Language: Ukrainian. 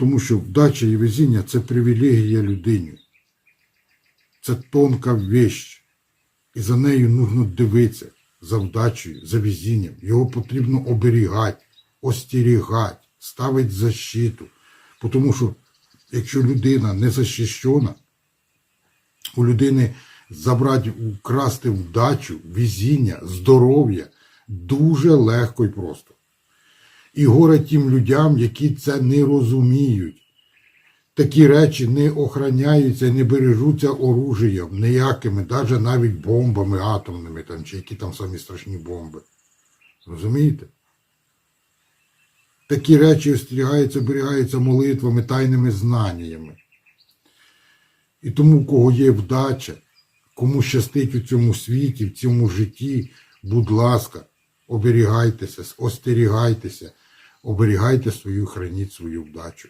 Тому що вдача і везіння це привілегія людині. Це тонка вещь. І за нею нужно дивитися, за вдачею, за везінням. Його потрібно оберігати, остерігати, ставити защиту. Тому що якщо людина не захищена, у людини забрати, украсти вдачу, везіння, здоров'я дуже легко і просто. І горе тим людям, які це не розуміють. Такі речі не охороняються і не бережуться оружієм ніякими, навіть навіть бомбами атомними там, чи які там самі страшні бомби. Розумієте? Такі речі остерігаються, оберігаються молитвами, тайними знаннями. І тому, у кого є вдача, кому щастить у цьому світі, в цьому житті, будь ласка, оберігайтеся, остерігайтеся, оберігайте свою, храніть свою вдачу.